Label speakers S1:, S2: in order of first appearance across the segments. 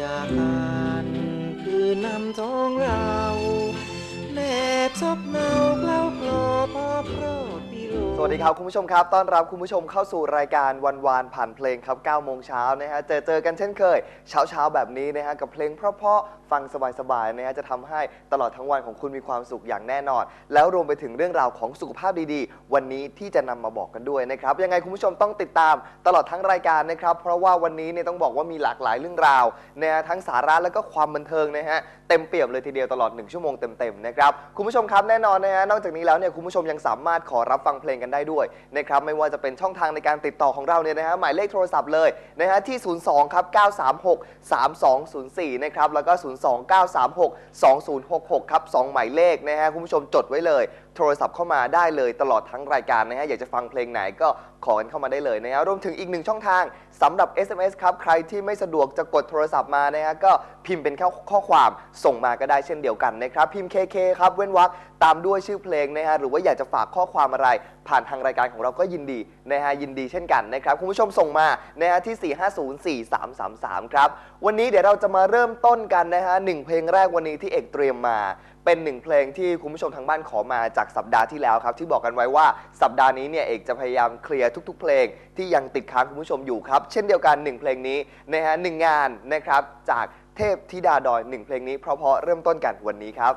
S1: จากกันคือนำสองเราแนบ
S2: ซบเงาเกล้ากลอพอพรอ วัส
S1: ดีครับคุณผู้ชมครับ ต้อนรับคุณผู้ชมเข้าสู่รายการวันวานผ่านเพลงครับ9โมงเช้านะฮะ เจอเจอกันเช่นเคย เช้าเช้าแบบนี้นะฮะกับเพลงเพราะๆฟังสบายๆนะฮะจะทำให้ตลอดทั้งวันของคุณมีความสุขอย่างแน่นอน แล้วรวมไปถึงเรื่องราวของสุขภาพดีๆ วันนี้ที่จะนำมาบอกกันด้วยนะครับ ยังไงคุณผู้ชมต้องติดตามตลอดทั้งรายการนะครับ เพราะว่าวันนี้เนี่ยต้องบอกว่ามีหลากหลายเรื่องราวนะฮะทั้งสาระแล้วก็ความบันเทิงนะฮะเต็มเปี่ยมเลยทีเดียวตลอด1ชั่วโมงเต็มๆนะครับคุณผู้ชมครับแน่นอนนะฮะนอกจากนี้แล้วเนี่ยคุณผู้ชมยังสามารถขอรับฟังเพลงกันได้ด้วยนะครับไม่ว่าจะเป็นช่องทางในการติดต่อของเราเนี่ยนะฮะหมายเลขโทรศัพท์เลยนะฮะที่ 02ครับ936 3204นะครับแล้วก็ 02 936 2066ครับสองหมายเลขนะฮะคุณผู้ชมจดไว้เลยโทรศัพท์เข้ามาได้เลยตลอดทั้งรายการนะฮะอยากจะฟังเพลงไหนก็ขอกันเข้ามาได้เลยนะฮะรวมถึงอีกหนึ่งช่องทางสำหรับ SMS ครับใครที่ไม่สะดวกจะกดโทรศัพท์มานะฮะก็พิมพ์เป็นข้อข้อความส่งมาก็ได้เช่นเดียวกันนะครับพิมพ์ KK ครับเว้นวรรคตามด้วยชื่อเพลงนะฮะหรือว่าอยากจะฝากข้อความอะไร ผ่านทางรายการของเราก็ยินดีนะฮะยินดีเช่นกันนะครับคุณผู้ชมส่งมานะฮะที่ 4504333 ครับ วันนี้เดี๋ยวเราจะมาเริ่มต้นกันนะฮะหนึ่งเพลงแรกวันนี้ที่เอกเตรียมมา เป็นหนึ่งเพลงที่คุณผู้ชมทางบ้านขอมาจากสัปดาห์ที่แล้วครับ ที่บอกกันไว้ว่าสัปดาห์นี้เนี่ยเอกจะพยายามเคลียร์ทุก ๆ เพลงที่ยังติดค้างคุณผู้ชมอยู่ครับ เช่นเดียวกันหนึ่งเพลงนี้นะฮะหนึ่งงานนะครับจากเทพธิดาดอยหนึ่งเพลงนี้เพราะๆเริ่มต้นกันวันนี้ครับ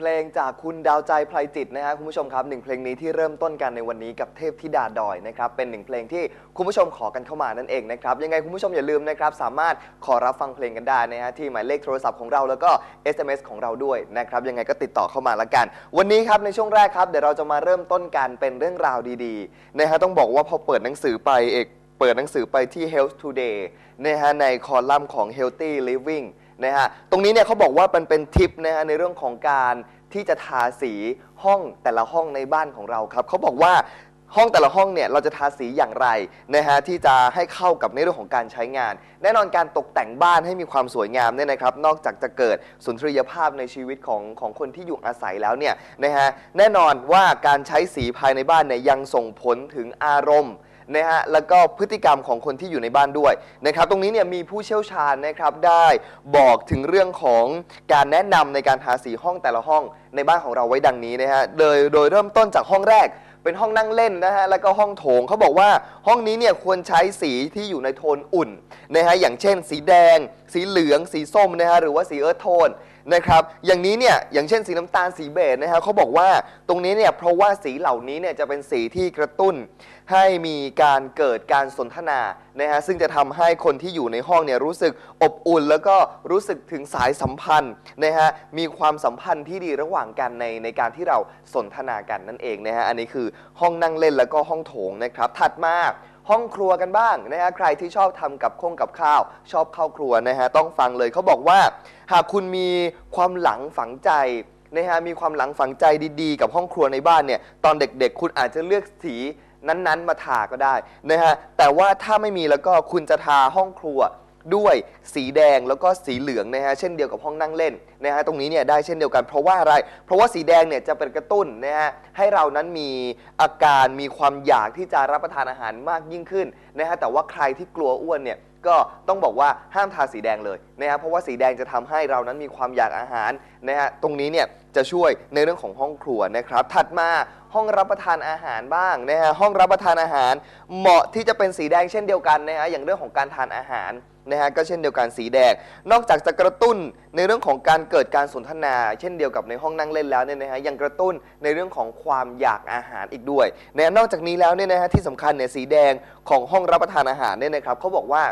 S3: พล
S1: งจากคุณดาวใจไพรจิตนะฮะคุณผู้ชมครับหนึ่งเพลงนี้ที่เริ่มต้นกันในวันนี้กับเทพธิดาดอยนะครับเป็นหนึ่งเพลงที่คุณผู้ชมขอกันเข้ามานั่นเองนะครับยังไงคุณผู้ชมอย่าลืมนะครับสามารถขอรับฟังเพลงกันได้นะฮะที่หมายเลขโทรศัพท์ของเราแล้วก็ SMS ของเราด้วยนะครับยังไงก็ติดต่อเข้ามาละกัน วันนี้ครับในช่วงแรกครับเดี๋ยวเราจะมาเริ่มต้นกันเป็นเรื่องราวดีๆนะฮะต้องบอกว่าพอเปิดหนังสือไปเอกเปิดหนังสือไปที่ Health Today นะฮะในคอลัมน์ของ Healthy Living นะฮะตรงนี้เนี่ยเขาบอกว่ามันเป็นทิปนะฮะในเรื่องของการที่จะทาสีห้องแต่ละห้องในบ้านของเราครับเขาบอกว่าห้องแต่ละห้องเนี่ยเราจะทาสีอย่างไรนะฮะที่จะให้เข้ากับในเรื่องของการใช้งาน แน่นอนการตกแต่งบ้านให้มีความสวยงามเนี่ยนะครับ นอกจากจะเกิดสุนทรียภาพในชีวิตของของคนที่อยู่อาศัยแล้วเนี่ยนะฮะแน่นอนว่าการใช้สีภายในบ้านเนี่ยยังส่งผลถึงอารมณ์ นะฮะแล้วก็พฤติกรรมของคนที่อยู่ในบ้านด้วยนะครับตรงนี้เนี่ยมีผู้เชี่ยวชาญนะครับได้บอกถึงเรื่องของการแนะนำในการทาสีห้องแต่ละห้องในบ้านของเราไว้ดังนี้นะฮะโดยโดยเริ่มต้นจากห้องแรกเป็นห้องนั่งเล่นนะฮะ แล้วก็ห้องโถงเขาบอกว่าห้องนี้เนี่ยควรใช้สีที่อยู่ในโทนอุ่นนะฮะ อย่างเช่น สีแดง สีเหลือง สีส้มนะฮะหรือว่าสีเอิร์ธโทนนะครับอย่างนี้เนี่ยอย่างเช่นสีน้ำตาลสีเบจนะฮะเขาบอกว่าตรงนี้เนี่ยเพราะว่าสีเหล่านี้เนี่ยจะเป็นสีที่กระตุ้น ให้มีการเกิดการสนทนานะฮะซึ่งจะทำให้คนที่อยู่ในห้องเนี่ยรู้สึกอบอุ่น แล้วก็รู้สึกถึงสายสัมพันธ์นะฮะมีความสัมพันธ์ที่ดีระหว่างกันในในการที่เราสนทนากันนั่นเองนะฮะอันนี้คือห้องนั่งเล่นแล้วก็ห้องโถงนะครับถัดมา ห้องครัวกันบ้างนะฮะใครที่ชอบทำกับคงกับข้าว ชอบเข้าครัวนะฮะต้องฟังเลยเขาบอกว่า หากคุณมีความหลังฝังใจนะฮะมีความหลังฝังใจดีๆ กับห้องครัวในบ้านเนี่ยตอนเด็กๆ คุณอาจจะเลือกสีนั้นๆ มาทาก็ได้นะฮะแต่ว่าถ้าไม่มีแล้วก็คุณจะทาห้องครัว ด้วยสีแดงแล้วก็สีเหลืองนะฮะเช่นเดียวกับห้องนั่งเล่นนะฮะตรงนี้เนี่ยได้เช่นเดียวกันเพราะว่าอะไร เพราะว่าสีแดงเนี่ยจะเป็นกระตุ้นนะฮะให้เรานั้นมีอาการมีความอยากที่จะรับประทานอาหารมากยิ่งขึ้นนะฮะแต่ว่าใครที่กลัวอ้วนเนี่ยก็ต้องบอกว่าห้ามทาสีแดงเลยนะฮะเพราะว่าสีแดงจะทำให้เรานั้นมีความอยากอาหารนะฮะตรงนี้เนี่ยจะช่วยในเรื่องของห้องครัวนะครับ ถัดมาห้องรับประทานอาหารบ้างนะฮะห้องรับประทานอาหารเหมาะที่จะเป็นสีแดงเช่นเดียวกันนะฮะอย่างเรื่องของการทานอาหาร นะฮะก็เช่นเดียวกันสีแดง นอกจากจะกระตุ้นในเรื่องของการเกิดการสนทนา เช่นเดียวกับในห้องนั่งเล่นแล้วเนี่ยนะฮะยังกระตุ้นในเรื่องของความอยากอาหารอีกด้วยนะนอกจากนี้แล้วเนี่ยนะฮะที่สำคัญเนี่ยสีแดงของห้องรับประทานอาหารเนี่ยนะครับเขาบอกว่า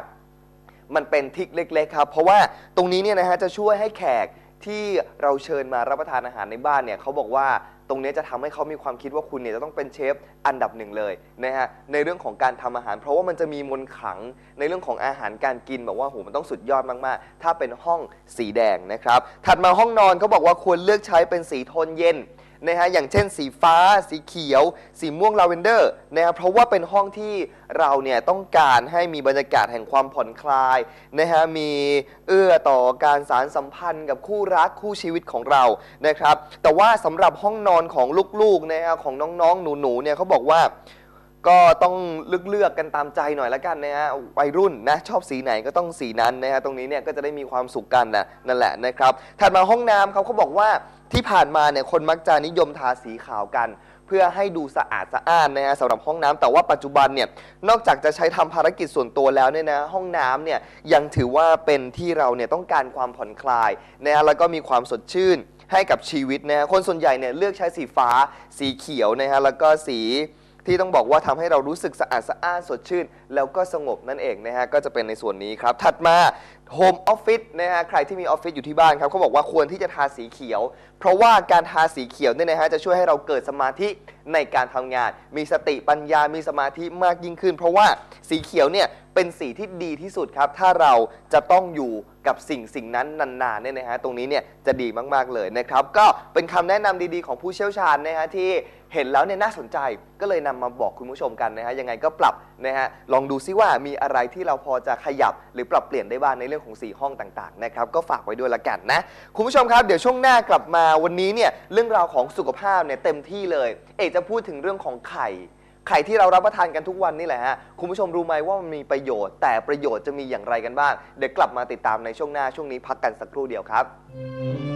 S1: มันเป็นทิกเล็ก ๆ ครับ เพราะว่าตรงนี้เนี่ยนะฮะจะช่วยให้แขกที่เราเชิญมารับประทานอาหารในบ้านเนี่ยเขาบอกว่า ตรงนี้จะทำให้เขามีความคิดว่าคุณเนี่ยจะต้องเป็นเชฟอันดับหนึ่งเลยนะฮะในเรื่องของการทำอาหาร เพราะว่ามันจะมีมนขังในเรื่องของอาหารการกินบอกว่าโหมันต้องสุดยอดมากๆ ถ้าเป็นห้องสีแดงนะครับถัดมาห้องนอนเขาบอกว่าควรเลือกใช้เป็นสีโทนเย็น นะฮะอย่างเช่น สีฟ้า สีเขียว สีม่วงลาเวนเดอร์นะครับเพราะว่าเป็นห้องที่เราเนี่ยต้องการให้มีบรรยากาศแห่งความผ่อนคลายนะฮะมีเอื้อต่อการสารสัมพันธ์กับคู่รักคู่ชีวิตของเรานะครับ แต่ว่าสำหรับห้องนอนของลูกๆนะฮะของน้องๆ หนูๆเนี่ยเขาบอกว่า ก็ต้องเลือกๆกันตามใจหน่อยละกันนะฮะวัยรุ่นนะชอบสีไหนก็ต้องสีนั้นนะฮะตรงนี้เนี่ยก็จะได้มีความสุขกันนะนั่นแหละนะครับถัดมาห้องน้ำเขาเขาบอกว่าที่ผ่านมาเนี่ยคนมักจะนิยมทาสีขาวกัน เพื่อให้ดูสะอาดสะอ้านนะฮะสำหรับห้องน้ำแต่ว่าปัจจุบันเนี่ยนอกจากจะใช้ทำภารกิจส่วนตัวแล้วเนี่ยนะห้องน้ำเนี่ยยังถือว่าเป็นที่เราเนี่ยต้องการความผ่อนคลายนะฮะแล้วก็มีความสดชื่นให้กับชีวิตนะฮะคนส่วนใหญ่เนี่ยเลือกใช้สีฟ้า สีเขียวนะฮะแล้วก็สี ที่ต้องบอกว่าทำให้เรารู้สึกสะอาดสะอ้านสดชื่น แล้วก็สงบนั่นเองนะฮะก็จะเป็นในส่วนนี้ครับ ถัดมาโฮมออฟฟิศนะฮะใครที่มีออฟฟิศอยู่ที่บ้านครับเขาบอกว่าควรที่จะทาสีเขียว เพราะว่าการทาสีเขียวเนี่ยนะฮะจะช่วยให้เราเกิดสมาธิในการทำงาน มีสติปัญญามีสมาธิมากยิ่งขึ้น เพราะว่าสีเขียวเนี่ยเป็นสีที่ดีที่สุดครับ ถ้าเราจะต้องอยู่กับสิ่งสิ่งนั้นนานๆเนี่ยนะฮะตรงนี้เนี่ยจะดีมากๆเลยนะครับ ก็เป็นคำแนะนำดีๆของผู้เชี่ยวชาญนะฮะที่ เห็นแล้วเนี่ยน่าสนใจก็เลยนำมาบอกคุณผู้ชมกันนะฮะยังไงก็ปรับนะฮะลองดูซิว่ามีอะไรที่เราพอจะขยับ หรือปรับเปลี่ยนได้บ้างในเรื่องของสีห้องต่างๆนะครับก็ฝากไว้ด้วยละกันนะคุณผู้ชมครับเดี๋ยวช่วงหน้ากลับมาวันนี้เนี่ยเรื่องราวของสุขภาพเนี่ยเต็มที่เลย เอกจะพูดถึงเรื่องของไข่ไข่ที่เรารับประทานกันทุกวันนี่แหละฮะ คุณผู้ชมรู้ไหมว่ามันมีประโยชน์ แต่ประโยชน์จะมีอย่างไรกันบ้าง เดี๋ยวกลับมาติดตามในช่วงหน้าช่วงนี้พักกันสักครู่เดียวครับ